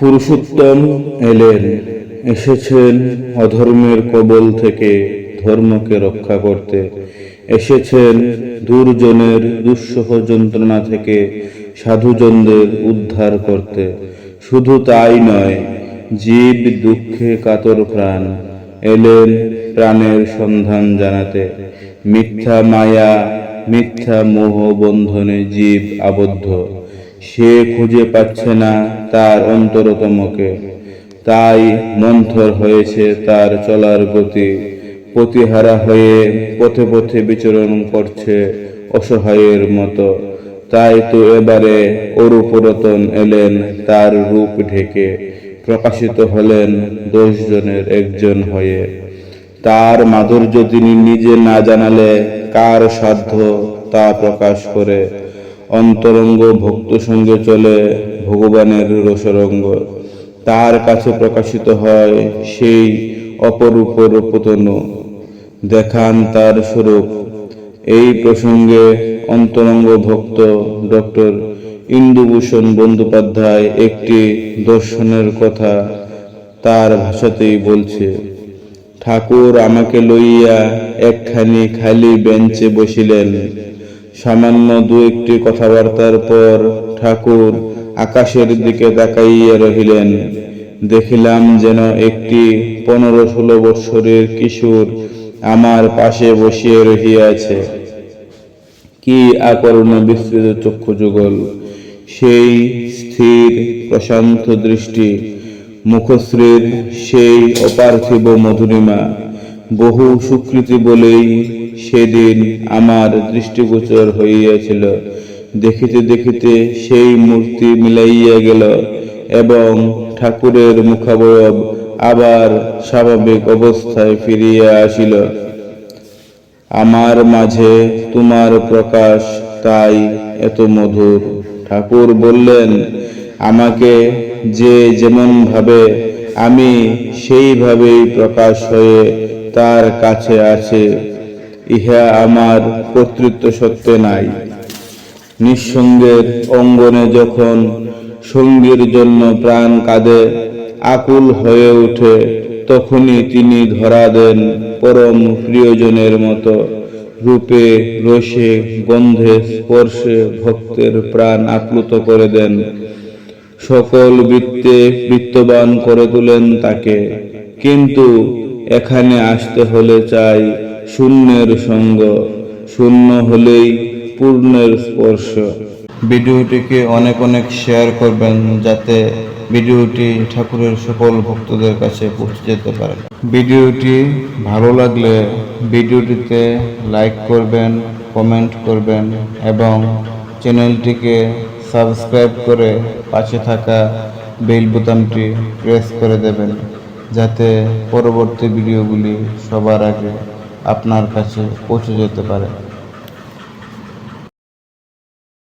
পুরুষোত্তম এলেন, এসেছেন অধর্মের কবল থেকে ধর্মকে রক্ষা করতে। এসেছেন দুর্জনের দুঃসহ যন্ত্রণা থেকে সাধুজনদের উদ্ধার করতে। শুধু তাই নয়, জীব দুঃখে কাতর প্রাণ এলেন প্রাণের সন্ধান জানাতে। মিথ্যা মায়া, মিথ্যা মোহ বন্ধনে জীব আবদ্ধ। সে খুঁজে পাচ্ছে না তার অন্তরতমকে। তাই মন্থর হয়েছে তার চলার গতি। প্রতিহারা হয়ে পথে পথে বিচরণ করছে অসহায়ের মতো। তাই তো এবারে অরুপুরতন এলেন তার রূপ ঢেকে। প্রকাশিত হলেন দশ জনের একজন হয়ে। তার মাধুর্য তিনি নিজে না জানালে কার সাধ্য তা প্রকাশ করে। অন্তরঙ্গ ভক্ত সঙ্গে চলে ভগবানের রসরঙ্গ। তার কাছে প্রকাশিত হয় সেই অপরূপ রূপতনু। দেখান তার স্বরূপ। এই প্রসঙ্গে অন্তরঙ্গ ভক্ত ডক্টর ইন্দুভূষণ বন্দ্যোপাধ্যায় একটি দর্শনের কথা তার ভাষাতেই বলছে, ঠাকুর আমাকে লইয়া একখানি খালি বেঞ্চে বসিলেন। সামান্য দু একটি কথাবার্তার পর ঠাকুর আকাশের দিকে তাকাইয়া রহিলেন। দেখিলাম যেন একটি পনেরো ষোলো বৎসরের কিশোর আমার পাশে বসিয়ে রহিয়াছে। কি আকর্ণ বিস্তৃত চক্ষু যুগল, সেই স্থির প্রশান্ত দৃষ্টি, মুখশ্রীর সেই অপার্থিব মধুরিমা। বহু সুকৃতি বলেই সেদিন আমার দৃষ্টিগোচর হইয়াছিল। দেখিতে দেখিতে সেই মূর্তি মিলাইয়া গেল এবং ঠাকুরের মুখাবয়ব আবার স্বাভাবিক অবস্থায় ফিরিয়া আসিল। আমার মাঝে তোমার প্রকাশ, তাই এত মধুর। ঠাকুর বললেন, আমাকে যে যেমন ভাবে আমি সেইভাবেই প্রকাশ হয়ে তার কাছে আছে, ইহা আমার কর্তৃত্ব সত্ত্বে নাই। নিঃসঙ্গের অঙ্গনে যখন সঙ্গীর জন্য প্রাণ কাঁদে, আকুল হয়ে ওঠে, তখনই তিনি ধরা দেন পরম প্রিয়জনের মতো। রূপে, রসে, গন্ধে, স্পর্শে ভক্তের প্রাণ আপ্লুত করে দেন। সকল বৃত্তে বৃত্তবান করে তোলেন তাকে। কিন্তু এখানে আসতে হলে চাই শূন্যের সঙ্গ, শূন্য হলেই পূর্ণের স্পর্শ। ভিডিওটিকে অনেক অনেক শেয়ার করবেন যাতে ভিডিওটি ঠাকুরের সকল ভক্তদের কাছে পৌঁছে যেতে পারে। ভিডিওটি ভালো লাগলে ভিডিওটিতে লাইক করবেন, কমেন্ট করবেন এবং চ্যানেলটিকে সাবস্ক্রাইব করে পাশে থাকা বেল বোতামটি প্রেস করে দেবেন। যাতে পরবর্তী ভিডিওগুলি সবার আগে আপনার কাছে পৌঁছে যেতে পারে।